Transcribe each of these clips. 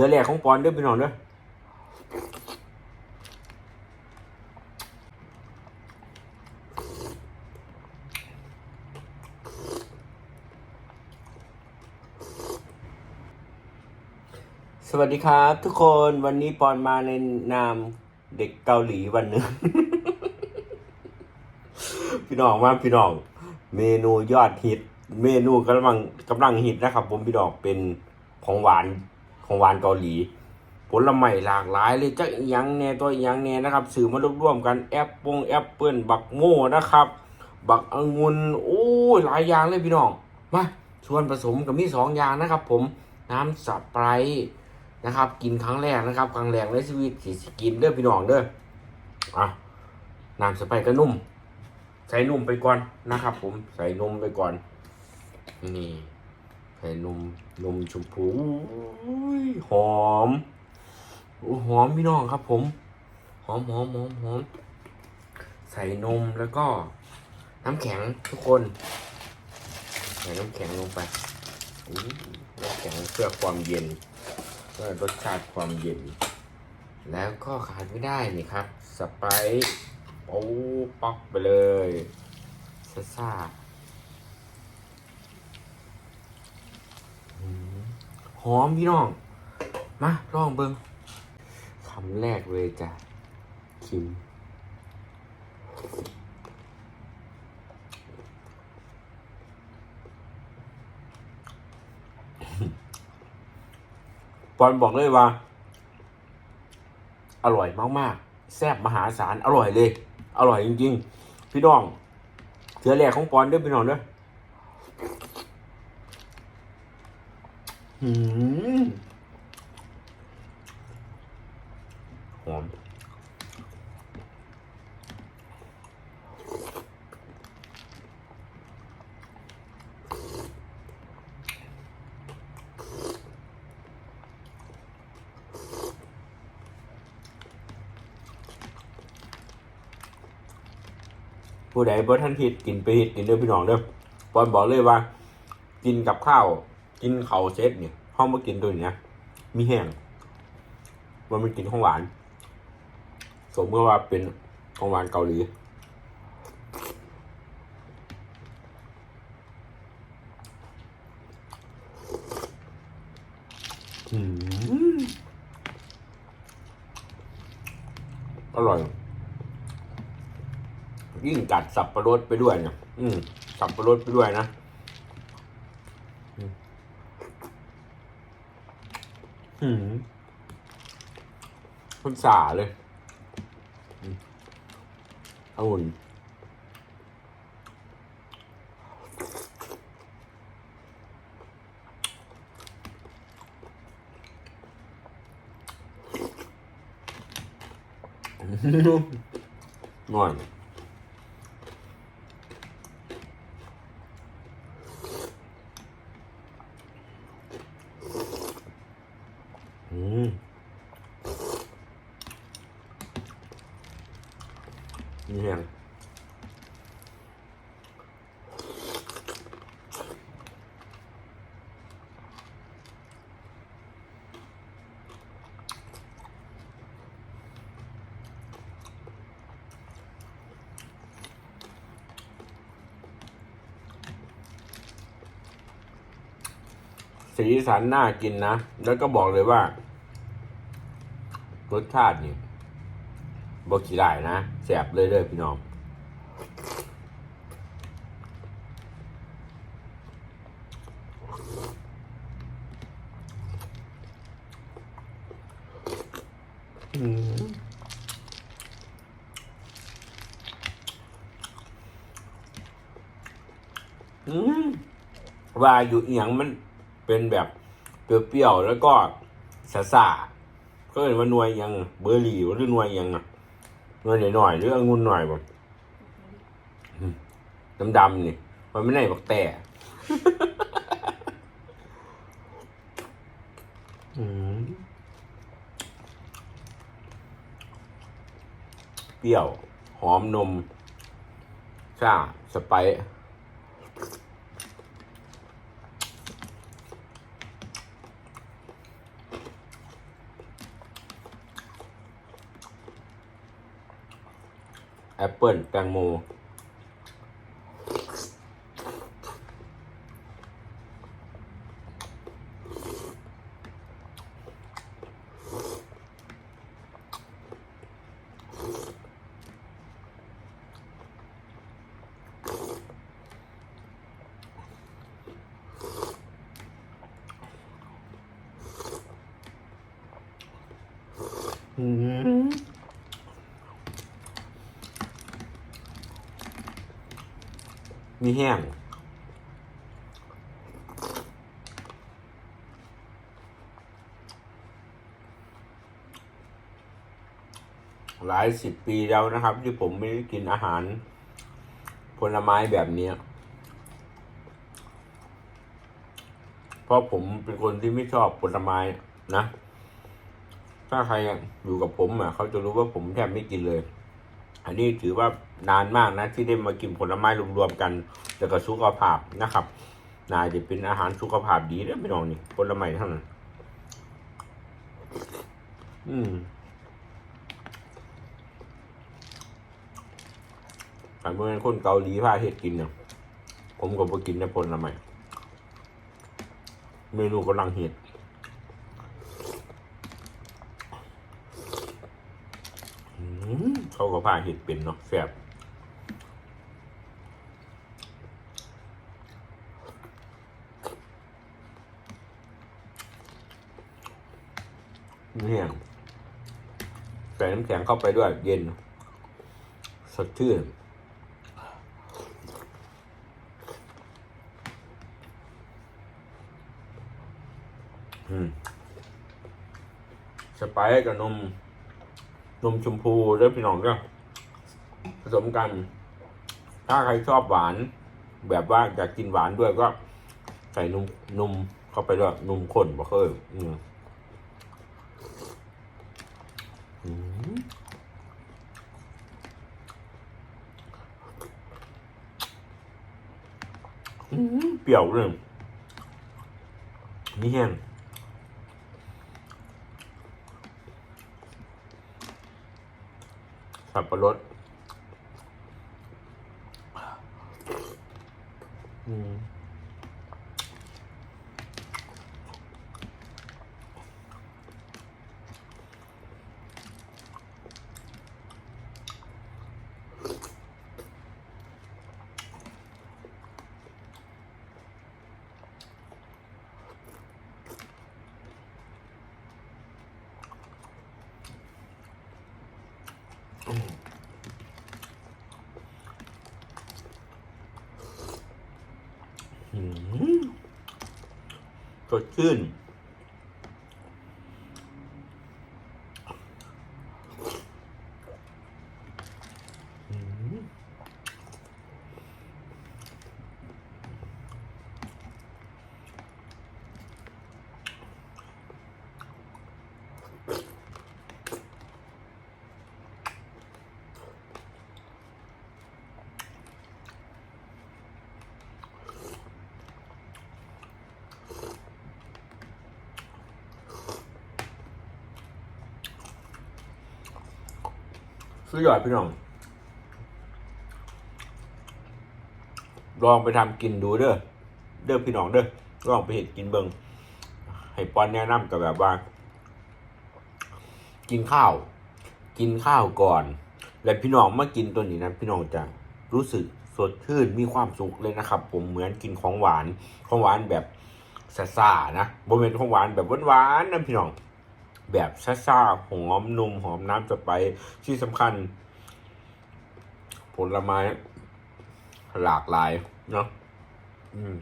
ถือแรกของปอนเด้อพี่น้องเด้อสวัสดีครับ ทุกคนวันนี้ปอนมาในนามเด็กเกาหลีวันหนึ่ง พี่น้องว่าพี่น้อง เมนูยอดฮิต เมนูกำลังกำลังฮิตนะครับ ผมพี่น้องเป็นของหวาน ของหวานเกาหลี ผลไม้หลากหลายเลยจักอหยังแน่ตัวอหยังแน่นะครับสื่อมารวบรวมกันแอปปงแอปเปิลบักโม่นะครับ บักองุ่นโอ้ยหลายอย่างเลยพี่น้องมาส่วนผสมกับมีสองอย่างนะครับ ผมน้ำสไปร์นะครับ กินครั้งแรกนะครับ ครั้งแรกในชีวิตสิสิกินเด้อพี่น้องเด้ออะน้ำสไปร์ก็นุ่ม ใส่นุ่มไปก่อนนะครับ ผมใส่นมไปก่อนนี่ ใส่นมนมชมพูหอมโอ้หอมพี่น้องครับ ผม หอมหอมหอมหอมใส่นมแล้วก็ น้ำแข็งทุกคน ใส่น้ำแข็งลงไปน้ำแข็งเพื่อความเย็นเพื่อรสชาติความเย็น แล้วก็ขาดไม่ได้นี่ครับ สไปซ์โอ้ป๊อกไปเลยซ่าซ่าอืมห อมพี่น้อง มาลองเบิ้งคำแรกเลยจ้ะคิมปอนบอกเลยว่า อร่อยมากๆ แซ่บมหาศาล อร่อยเลย อร่อยจริง ๆ พี่น้องเถือแรกของปอนเด้วยพี่น้องเด้อ หืมหอมผู้ใดบ่ท่านผิดกินไปผิดกินเด้อพี่น้องเด้อปอนบอกเลยว่า กินกับข้าว กินข้าวเซตเนี่ยห้องมากินตัวเนี้ยมีแห้งมันเป็นกินของหวาน สมมติว่าเป็นของหวานเกาหลีอืมอร่อย ยิ่งกัดสับประรดไปด้วยเนี่ย อืม สับประรดไปด้วยนะอืม หืมคนสาเลยอืมองุ่นง่อย สีสันน่ากินนะ แล้วก็บอกเลยว่ารสชาตินี่บอกขี้ได้นะแสบเลยเด้อพี่น้อง อืมอืมว่าอยู่เอียงมัน เป็นแบบเปรี้ยวๆแล้วก็สาสาๆก็เห็นว่าหน่วยยังเบอร์รี่หรือหน่วยยังอะหน่วยหน่อยๆหรือองุ่นหน่อยบ่ดำๆนี่มันไม่ได้บอกแต่เปรี้ยว หอมนมซ่าสไปซ์ แอปเปิลแตงโม อืม มีแห้งหลายสิบปีแล้วนะครับ ที่ผมไม่ได้กินอาหารผลไม้แบบนี้ เพราะผมเป็นคนที่ไม่ชอบผลไม้นะ ถ้าใครอยู่กับผมอะเขาจะรู้ว่าผมแทบไม่กินเลย อันนี้ถือว่า นานมากนะที่ได้มากินผลไม้รวมๆกันแล้วก็สุขภาพนะครับน่าจะเป็นอาหารสุขภาพดีนะพี่น้องนี่ผลไม้เท่านั้นอืมถ้าเมื่อคนเกาหลีพาเฮ็ดกินเนี่ยผมก็บ่กินในผลไม้เมนูกำลังเฮ็ดอืมเขาก็พาเห็ดเป็นเนาะแซ่บ เนี่ยใส่น้ำแข็งเข้าไปด้วยเย็น สดชื่นอืมสไปซ์กับนม นมชมพูด้วพี่น้องก็ผสมกัน ถ้าใครชอบหวาน แบบว่าอยากกินหวานด้วยก็ ใส่นมนมเข้าไปด้วยนมข้นบ่เคยอืมอืมอืม เปรี้ยวเลยนี่แห้งสับปะรดอืม สดชื่น สุดยอดพี่น้อง ลองไปทำกินดูเด้อ เด้อพี่น้องเด้อ ลองไปเห็ดกินเบิงให้ปอนแนะนำกับแบบว่า กินข้าว กินข้าวก่อน แล้วพี่น้องมากินตัวนี้นะพี่น้องจะรู้สึกสดชื่นมีความสุขเลยนะครับ ผมเหมือนกินของหวาน ของหวานแบบซ่าๆนะบ่เป็นของหวานแบบหวานๆนะพี่น้อง แบบซ่าๆหอมนมหอมน้ำสไปที่สำคัญ ผลไม้หลากหลายเนาะอืม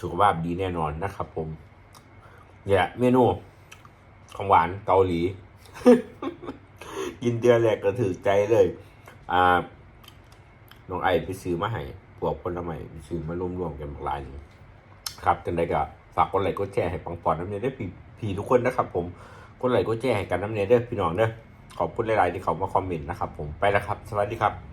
สุขภาพดีแน่นอนนะครับผม เนี่ยเมนู ของหวานเกาหลี กินเดือนแรกก็ถือใจเลย อ่า น้องไอไปซื้อมาให้ วกผลไม้ซื้อมารวมรวมกันหลากหลายครับจังใดก็ฝากกดไลค์กดแชร์ให้ปังปอนน้ำเนยได้พี่พี่ทุกคนนะครับ ผมกดไลค์กดแชร์ให้กันน้ำเนยได้พี่น้องเด้อขอบคุณหลายๆที่เขามาคอมเมนต์นะครับ ผมไปแล้วครับ สวัสดีครับ